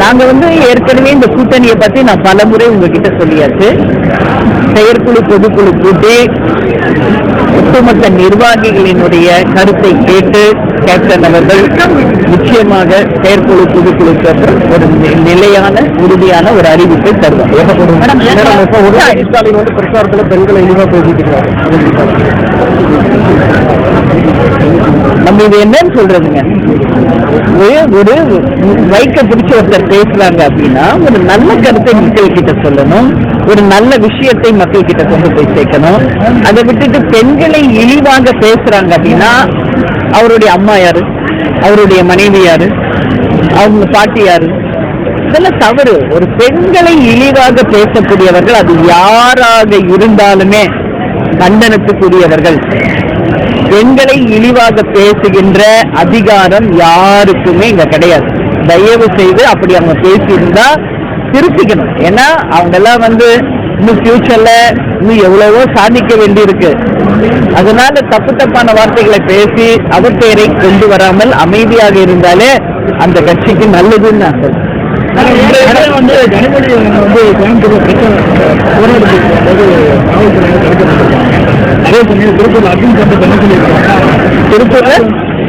நாங்க வந்து ஏற்கனவே இந்த கூட்டணியை பத்தி நான் பல முறை உங்ககிட்ட சொல்லியாச்சு. செயற்குழு பொதுக்குழு கூட்டி. ஒட்டுமொத்த நிர்வாகிகளினுடைய கருத்தை கேட்டு கேப்டன் அவர்கள் நிச்சயமாக செயற்குழு பொதுக்குழுக்கு அப்புறம் ஒரு நிலையான உறுதியான ஒரு அறிவிப்பை தருவார். ஸ்டாலின் வந்து பிரச்சாரத்துல பெண்களை இழிவா பேசிட்டு இருக்காரு நம்ம இது என்னன்னு சொல்றதுங்க. ஒரு ஒரு வைக்க பிடிச்ச ஒருத்தர் பேசுறாங்க அப்படின்னா ஒரு நல்ல கருத்தை மக்கள் கிட்ட சொல்லணும். ஒரு நல்ல விஷயத்தை மக்கள் கிட்ட கொண்டு போய் சேர்க்கணும். அதை விட்டுட்டு பெண்களை இழிவாக பேசுறாங்க அப்படின்னா அவருடைய அம்மா யாரு? அவருடைய மனைவி யாரு? அவங்க பாட்டி யாரு? இதெல்லாம் தவறு. ஒரு பெண்களை இழிவாக பேசக்கூடியவர்கள் அது யாராக இருந்தாலுமே கண்டனத்துக்குரியவர்கள். பெண்களை இழிவாக பேசுகின்ற அதிகாரம் யாருக்குமே இங்க கிடையாது. தயவு செய்து அப்படி அவங்க பேசியிருந்தா திருத்திக்கணும் ஏன்னா அவங்க எல்லாம் வந்து இன்னும் ஃபியூச்சர்ல இன்னும் எவ்வளவோ சாதிக்க வேண்டியிருக்கு. அதனால தப்பு தப்பான வார்த்தைகளை பேசி அவப்பெயரை கொண்டு வராமல் அமைதியாக இருந்தாலே அந்த கட்சிக்கு நல்லதுன்னு நான் சொல்றேன். வந்து கனிமொழி வந்து கோயம்புத்தூர் அதே சமயம் அர்ஜுன் சொல்லியிருக்காங்க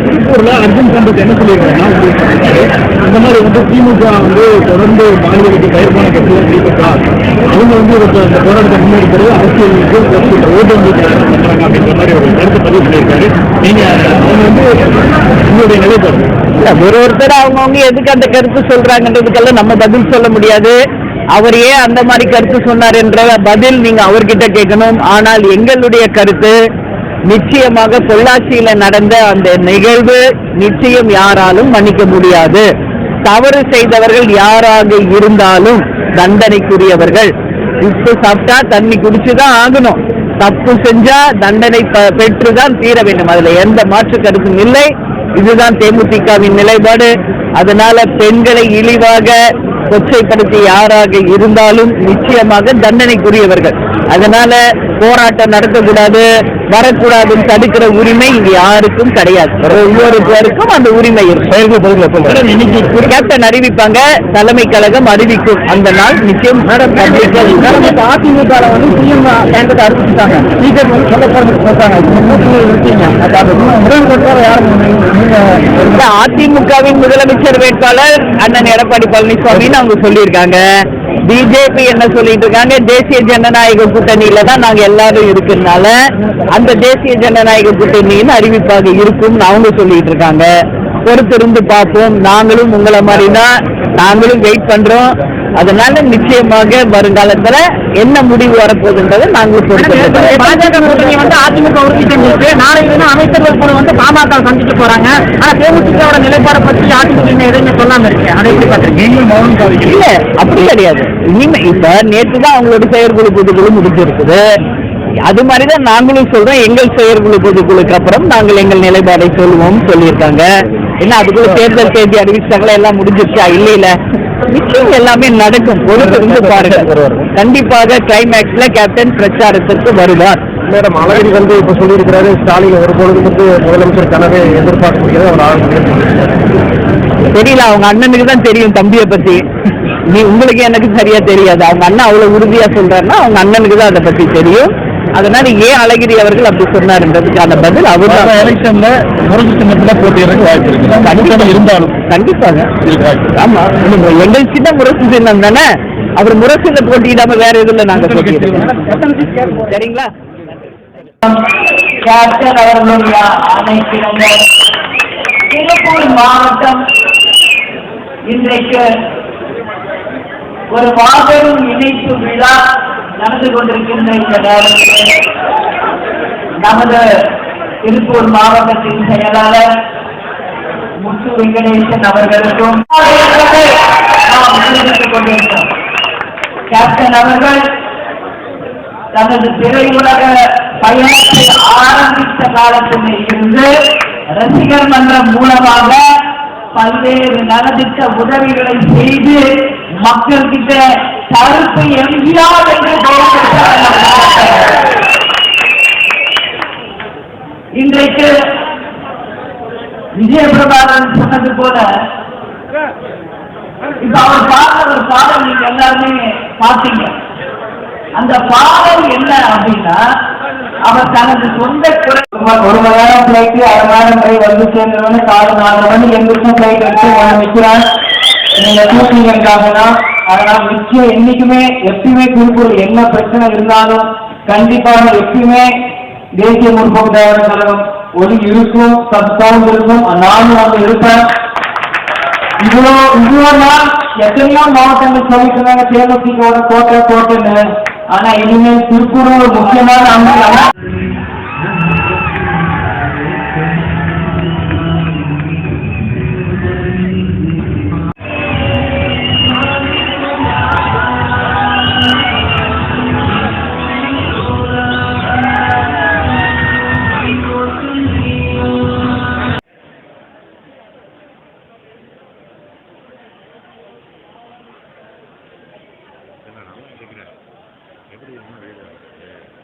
திருப்பூர்ல அர்ஜுன் சம்பத் என்ன சொல்லியிருக்காங்கன்னா அந்த இந்த மாதிரி வந்து திமுக வந்து தொடர்ந்து மாநிலத்துக்கு பயிர் போன திமுக அவங்க வந்து இந்த போராட்டத்தை முன்னெடுக்கிறது அரசியலுக்கு ஓட்டு வந்து பண்றாங்க அப்படின்ற மாதிரி ஒரு கருத்து பதிவு பண்ணியிருக்காரு நீங்க அவங்க வந்து உங்களுடைய நிலைப்பாடு இல்ல, ஒரு ஒருத்தர் அவங்கவுங்க எதுக்கு அந்த கருத்து சொல்றாங்கன்றதுக்கெல்லாம் நம்ம பதில் சொல்ல முடியாது. அவர் ஏன் அந்த மாதிரி கருத்து சொன்னார் என்ற பதில் நீங்க அவர்கிட்ட கேட்கணும். ஆனால் எங்களுடைய கருத்து நிச்சயமாக பொள்ளாச்சியில நடந்த அந்த நிகழ்வு நிச்சயம் யாராலும் மன்னிக்க முடியாது. தவறு செய்தவர்கள் யாராக இருந்தாலும் தண்டனைக்குரியவர்கள். உப்பு சாப்பிட்டா தண்ணி குடிச்சுதான் ஆகணும். தப்பு செஞ்சா தண்டனை ப- பெற்றுதான் தீர வேண்டும். அதுல எந்த மாற்று கருத்தும் இல்லை. இதுதான் தேமுதிகவின் நிலைப்பாடு. அதனால பெண்களை இழிவாக கொச்சைப்படுத்தி யாராக இருந்தாலும் நிச்சயமாக தண்டனைக்குரியவர்கள். அதனால போராட்டம் நடத்தக்கூடாது வரக்கூடாதுன்னு தடுக்கிற உரிமை இங்க யாருக்கும் கிடையாது. ஒவ்வொருவருக்கும் அந்த உரிமை இருக்கு. கேப்டன் அறிவிப்பாங்க தலைமை கழகம் அறிவிக்கும். அந்த நாள் நிச்சயம் அதிமுக வந்து சிஎம் கேண்டட் அறிவிச்சுட்டாங்க. ஸ்பீக்கர் சொல்ல அதிமுகவின் முதலமைச்சர் வேட்பாளர் அண்ணன் எடப்பாடி பழனிசாமின்னு அவங்க சொல்லியிருக்காங்க. பிஜேபி என்ன சொல்லிட்டு இருக்காங்க? தேசிய ஜனநாயக கூட்டணியில தான் நாங்க எல்லாரும் இருக்கிறதுனால அந்த தேசிய ஜனநாயக கூட்டணியின் அறிவிப்பாக இருக்கும்னு அவங்க சொல்லிட்டு இருக்காங்க. பொறுத்திருந்து பார்ப்போம். நாங்களும் உங்களை மாதிரி தான் நாங்களும் வெயிட் பண்றோம். அதனால நிச்சயமாக வருங்காலத்துல என்ன முடிவு வரப்போகுதுன்றதை நாங்களும் பொறுத்து பாஜக கூட்டணி வந்து அதிமுக உறுதி செஞ்சிருக்கு. நாளைக்கு வந்து அமைச்சர்கள் குழு வந்து பாமக சந்திக்க போறாங்க. ஆனா தேமுதிகவோட நிலைப்பாடை பத்தி அதிமுக இன்னும் எதுவுமே சொல்லாம இருக்கு அதை எப்படி பாத்துருக்கீங்க இல்ல அப்படி கிடையாது. இனிமே இப்ப நேற்று தான் அவங்களோட செயற்குழு பொதுக்குழு முடிஞ்சிருக்குது. அது மாதிரிதான் நாங்களும் சொல்றோம். எங்கள் செயற்குழு பொதுக்குழுக்கு அப்புறம் நாங்கள் எங்கள் நிலைப்பாடை சொல்லுவோம் சொல்லியிருக்காங்க. என்ன அதுக்குள்ள தேர்தல் தேதி அறிவிச்சாங்களா? எல்லாம் முடிஞ்சிருச்சா? இல்ல இல்ல நிச்சயம் எல்லாமே நடக்கும். பொறுத்து இருந்து பாருங்க. கண்டிப்பாக கிளைமேக்ஸ்ல கேப்டன் பிரச்சாரத்திற்கு வருவார். மேடம் அழகிரி வந்து இப்ப சொல்லியிருக்கிறாரு ஸ்டாலின் ஒரு பொழுது வந்து முதலமைச்சர் கனவே எதிர்பார்க்க முடியாது அவர் தெரியல அவங்க அண்ணனுக்கு தான் தெரியும் தம்பியை பத்தி. நீ உங்களுக்கு எனக்கு சரியா தெரியாது. அவங்க அண்ணன் அவ்வளவு உறுதியா சொல்றாருன்னா அவங்க அண்ணனுக்கு தான் அதை பத்தி தெரியும். அதனால ஏன் அழகிரி அவர்கள் அப்படி சொன்னாருன்றதுக்கான பதில் அவர் வர எலெக்ஷன்ல முரசு சின்னத்துல போட்டியிடறதுக்கு வாய்ப்பு இருக்கு. கண்டிப்பாக இருந்தாலும் கண்டிப்பாக ஆமா. எங்கள் சின்ன முரசு சின்னம் தானே? அவர் முரசுல போட்டியிடாம வேற எதுல நாங்க போட்டியிடுறோம் சரிங்களா? அவர்களுடைய ஆணைக்கிணங்க திருப்பூர் மாவட்டம் இன்றைக்கு ஒரு மாபெரும் இணைப்பு விழா நடந்து கொண்டிருக்கின்ற இந்த நமது திருப்பூர் மாவட்டத்தின் செயலாளர் முத்து வெங்கடேசன் அவர்களுக்கும் நாம் தெரிவித்துக் கொண்டிருக்கிறோம். கேப்டன் அவர்கள் தனது திரையுலக பயணத்தை ஆரம்பித்த காலத்தில் இருந்து ரசிகர் மன்றம் மூலமாக பல்வேறு நலத்திட்ட உதவிகளை செய்து மக்கள் கிட்ட கருத்து எம்ஜிஆர் என்று பெயர் பெற்றார் நம் கேப்டன். இன்றைக்கு விஜயபிரபாகரன் சொன்னது போல இப்ப அவர் பாடுற ஒரு பாடல் நீங்க எல்லாருமே பார்த்தீங்க. அந்த பாடல் என்ன அப்படின்னா அவர் தனது சொந்த குறை ஒரு மணி நேரம் ஃபிளைட்டு அரை மணி நேரம் போய் வந்து சேர்ந்தவொடனே காலை நாலு மணி எங்களுக்கும் பிளைட் எடுத்து உங்களை நிற்கிறான் நீங்க தூக்கிங்கன்றாங்கன்னா அதனால் நிச்சயம் என்னைக்குமே எப்பயுமே திருப்பூர் என்ன பிரச்சனை இருந்தாலும் கண்டிப்பாக எப்பயுமே தேசிய முற்போக்கு தேவை கழகம் ஒரு இருக்கும் சத்தம் இருக்கும் நானும் அங்க இருப்பேன். இவ்வளோ இவ்வளோ நாள் எத்தனையோ மாவட்டங்கள் சொல்லிட்டு இருந்தாங்க தேமுதிகவோட கோட்டை கோட்டைன்னு ஆனா இனிமேல் திருப்பூர் ஒரு முக்கியமான அங்க இல்லை நான் கேட்குறேன் எப்படி ஒன்றும் வெளியில்